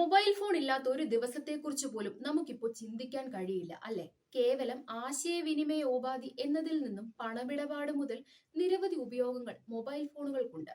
Mobile phone ഇല്ലാത്ത ഒരു ദിവസത്തെക്കുറിച്ച് പോലും നമുക്കിപ്പോൾ ചിന്തിക്കാൻ കഴിയില്ല അല്ലെ? കേവലം ആശയവിനിമയ ഉപാധി എന്നതിൽ നിന്നും പണമിടപാട് മുതൽ നിരവധി ഉപയോഗങ്ങൾ മൊബൈൽ ഫോണുകൾക്കുണ്ട്.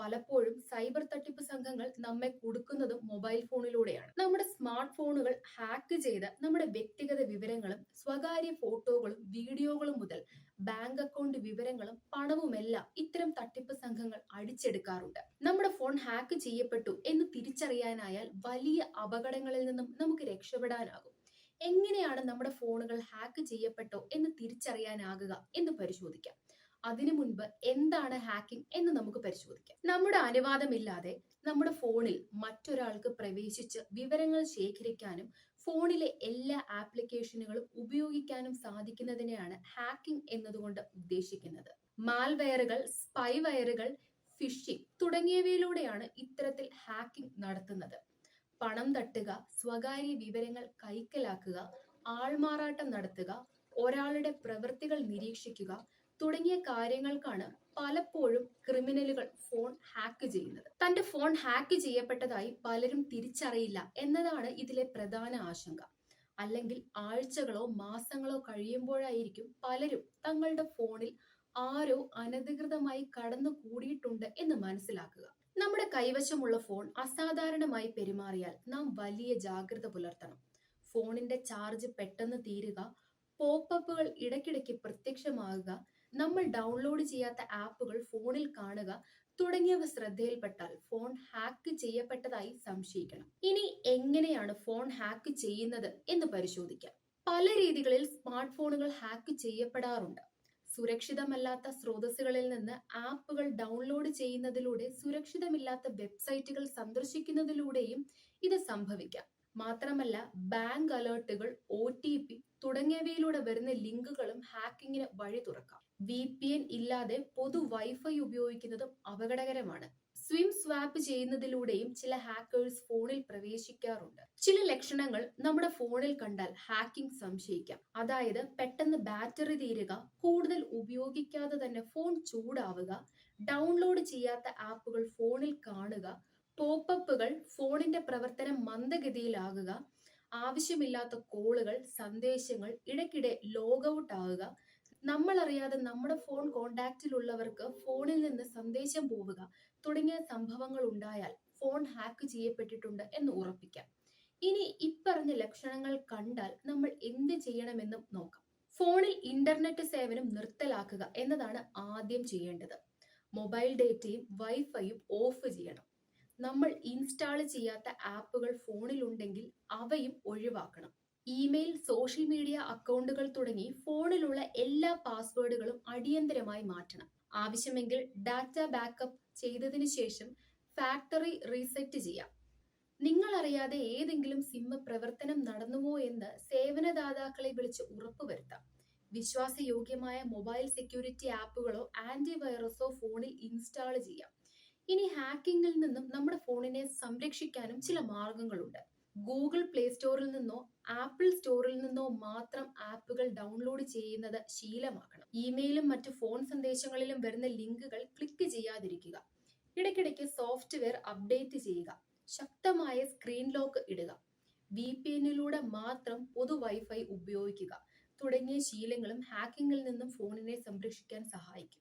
പലപ്പോഴും സൈബർ തട്ടിപ്പ് സംഘങ്ങൾ നമ്മെ കൊടുക്കുന്നതും മൊബൈൽ ഫോണിലൂടെയാണ്. നമ്മുടെ സ്മാർട്ട് ഫോണുകൾ ഹാക്ക് ചെയ്ത് നമ്മുടെ വ്യക്തിഗത വിവരങ്ങളും സ്വകാര്യ ഫോട്ടോകളും വീഡിയോകളും മുതൽ ബാങ്ക് അക്കൗണ്ട് വിവരങ്ങളും പണവുമെല്ലാം ഇത്തരം തട്ടിപ്പ് സംഘങ്ങൾ അടിച്ചെടുക്കാറുണ്ട്. നമ്മുടെ ഫോൺ ഹാക്ക് ചെയ്യപ്പെട്ടു എന്ന് തിരിച്ചറിയാനായാൽ വലിയ അപകടങ്ങളിൽ നിന്നും നമുക്ക് രക്ഷപ്പെടാനാകും. എങ്ങനെയാണ് നമ്മുടെ ഫോണുകൾ ഹാക്ക് ചെയ്യപ്പെട്ടോ എന്ന് തിരിച്ചറിയാനാകുക എന്ന് പരിശോധിക്കാം. അതിനു മുൻപ് എന്താണ് ഹാക്കിംഗ് എന്ന് നമുക്ക് പരിശോധിക്കാം. നമ്മുടെ അനുവാദമില്ലാതെ നമ്മുടെ ഫോണിൽ മറ്റൊരാൾക്ക് പ്രവേശിച്ച് വിവരങ്ങൾ ശേഖരിക്കാനും ഫോണിലെ എല്ലാ ആപ്ലിക്കേഷനുകളും ഉപയോഗിക്കാനും സാധിക്കുന്നതിനെയാണ് ഹാക്കിംഗ് എന്നതുകൊണ്ട് ഉദ്ദേശിക്കുന്നത്. മാൽവെയറുകൾ സ്പൈവെയറുകൾ ഫിഷിംഗ് തുടങ്ങിയവയിലൂടെയാണ് ഇത്തരത്തിൽ ഹാക്കിംഗ് നടത്തുന്നത്. പണം തട്ടുക സ്വകാര്യ വിവരങ്ങൾ കൈക്കലാക്കുക ആൾമാറാട്ടം നടത്തുക ഒരാളുടെ പ്രവൃത്തികൾ നിരീക്ഷിക്കുക തുടങ്ങിയ കാര്യങ്ങൾക്കാണ് പലപ്പോഴും ക്രിമിനലുകൾ ഫോൺ ഹാക്ക് ചെയ്യുന്നത്. തന്റെ ഫോൺ ഹാക്ക് ചെയ്യപ്പെട്ടതായി പലരും തിരിച്ചറിയില്ല എന്നതാണ് ഇതിലെ പ്രധാന ആശങ്ക. അല്ലെങ്കിൽ ആഴ്ചകളോ മാസങ്ങളോ കഴിയുമ്പോഴായിരിക്കും പലരും തങ്ങളുടെ ഫോണിൽ ആരോ അനധികൃതമായി കടന്നു കൂടിയിട്ടുണ്ട് എന്ന് മനസ്സിലാക്കുക. നമ്മുടെ കൈവശമുള്ള ഫോൺ അസാധാരണമായി പെരുമാറിയാൽ നാം വലിയ ജാഗ്രത പുലർത്തണം. ഫോണിന്റെ ചാർജ് പെട്ടെന്ന് തീരുക പോപ്പപ്പുകൾ ഇടയ്ക്കിടയ്ക്ക് പ്രത്യക്ഷമാകുക നമ്മൾ ഡൗൺലോഡ് ചെയ്യാത്ത ആപ്പുകൾ ഫോണിൽ കാണുക തുടങ്ങിയവ ശ്രദ്ധയിൽപ്പെട്ടാൽ ഫോൺ ഹാക്ക് ചെയ്യപ്പെട്ടതായി സംശയിക്കണം. ഇനി എങ്ങനെയാണ് ഫോൺ ഹാക്ക് ചെയ്യുന്നത് എന്ന് പരിശോധിക്കാം. പല രീതികളിൽ സ്മാർട്ട് ഫോണുകൾ ഹാക്ക് ചെയ്യപ്പെടാറുണ്ട്. സുരക്ഷിതമല്ലാത്ത സ്രോതസ്സുകളിൽ നിന്ന് ആപ്പുകൾ ഡൗൺലോഡ് ചെയ്യുന്നതിലൂടെ സുരക്ഷിതമില്ലാത്ത വെബ്സൈറ്റുകൾ സന്ദർശിക്കുന്നതിലൂടെയും ഇത് സംഭവിക്കാം. മാത്രമല്ല ബാങ്ക് അലേർട്ടുകൾ ഒ ടി പി തുടങ്ങിയവയിലൂടെ വരുന്ന ലിങ്കുകളും ഹാക്കിങ്ങിന് വഴി തുറക്കാം. വി പി എൻ ഇല്ലാതെ പൊതു വൈഫൈ ഉപയോഗിക്കുന്നതും അപകടകരമാണ്. സ്വിം സ്വാപ്പ് ചെയ്യുന്നതിലൂടെയും ചില ഹാക്കേഴ്സ് ഫോണിൽ പ്രവേശിക്കാറുണ്ട്. ചില ലക്ഷണങ്ങൾ നമ്മുടെ ഫോണിൽ കണ്ടാൽ ഹാക്കിംഗ് സംശയിക്കാം. അതായത് പെട്ടെന്ന് ബാറ്ററി തീരുക കൂടുതൽ ഉപയോഗിക്കാതെ തന്നെ ഫോൺ ചൂടാവുക ഡൗൺലോഡ് ചെയ്യാത്ത ആപ്പുകൾ ഫോണിൽ കാണുക പോപ്പപ്പുകൾ ഫോണിന്റെ പ്രവർത്തനം മന്ദഗതിയിലാകുക ആവശ്യമില്ലാത്ത കോളുകൾ സന്ദേശങ്ങൾ ഇടയ്ക്കിടെ ലോഗൌട്ട് ആകുക നമ്മൾ അറിയാതെ നമ്മുടെ ഫോൺ കോണ്ടാക്റ്റിലുള്ളവർക്ക് ഫോണിൽ നിന്ന് സന്ദേശം പോവുക തുടങ്ങിയ സംഭവങ്ങൾ ഉണ്ടായാൽ ഫോൺ ഹാക്ക് ചെയ്യപ്പെട്ടിട്ടുണ്ട് എന്ന് ഉറപ്പിക്കാം. ഇനി ഇപ്പറഞ്ഞ ലക്ഷണങ്ങൾ കണ്ടാൽ നമ്മൾ എന്ത് ചെയ്യണമെന്നും നോക്കാം. ഫോണിൽ ഇന്റർനെറ്റ് സേവനം നിർത്തലാക്കുക എന്നതാണ് ആദ്യം ചെയ്യേണ്ടത്. മൊബൈൽ ഡേറ്റയും വൈഫൈയും ഓഫ് ചെയ്യണം. നമ്മൾ ഇൻസ്റ്റാൾ ചെയ്യാത്ത ആപ്പുകൾ ഫോണിലുണ്ടെങ്കിൽ അവയും ഒഴിവാക്കണം. ഇമെയിൽ സോഷ്യൽ മീഡിയ അക്കൗണ്ടുകൾ തുടങ്ങി ഫോണിലുള്ള എല്ലാ പാസ്വേഡുകളും അടിയന്തരമായി മാറ്റണം. ആവശ്യമെങ്കിൽ ഡാറ്റ ബാക്കപ്പ് ചെയ്തതിനു ശേഷം ഫാക്ടറി റീസെറ്റ് ചെയ്യാം. നിങ്ങൾ അറിയാതെ ഏതെങ്കിലും സിമ്മ് പ്രവർത്തനം നടന്നുവോ എന്ന് സേവനദാതാക്കളെ വിളിച്ച് ഉറപ്പുവരുത്താം വിശ്വാസയോഗ്യമായ മൊബൈൽ സെക്യൂരിറ്റി ആപ്പുകളോ ആന്റിവൈറസോ ഫോണിൽ ഇൻസ്റ്റാൾ ചെയ്യാം. ഇനി ഹാക്കിങ്ങിൽ നിന്നും നമ്മുടെ ഫോണിനെ സംരക്ഷിക്കാനും ചില മാർഗങ്ങളുണ്ട്. ഗൂഗിൾ പ്ലേ സ്റ്റോറിൽ നിന്നോ ആപ്പിൾ സ്റ്റോറിൽ നിന്നോ മാത്രം ആപ്പുകൾ ഡൗൺലോഡ് ചെയ്യുന്നത് ശീലമാക്കണം. ഇമെയിലും മറ്റു ഫോൺ സന്ദേശങ്ങളിലും വരുന്ന ലിങ്കുകൾ ക്ലിക്ക് ചെയ്യാതിരിക്കുക. ഇടയ്ക്കിടയ്ക്ക് സോഫ്റ്റ്വെയർ അപ്ഡേറ്റ് ചെയ്യുക. ശക്തമായ സ്ക്രീൻ ലോക്ക് ഇടുക. വി പി എന്നിലൂടെ മാത്രം പൊതു വൈഫൈ ഉപയോഗിക്കുക. തുടങ്ങിയ ശീലങ്ങളും ഹാക്കിങ്ങിൽ നിന്നും ഫോണിനെ സംരക്ഷിക്കാൻ സഹായിക്കും.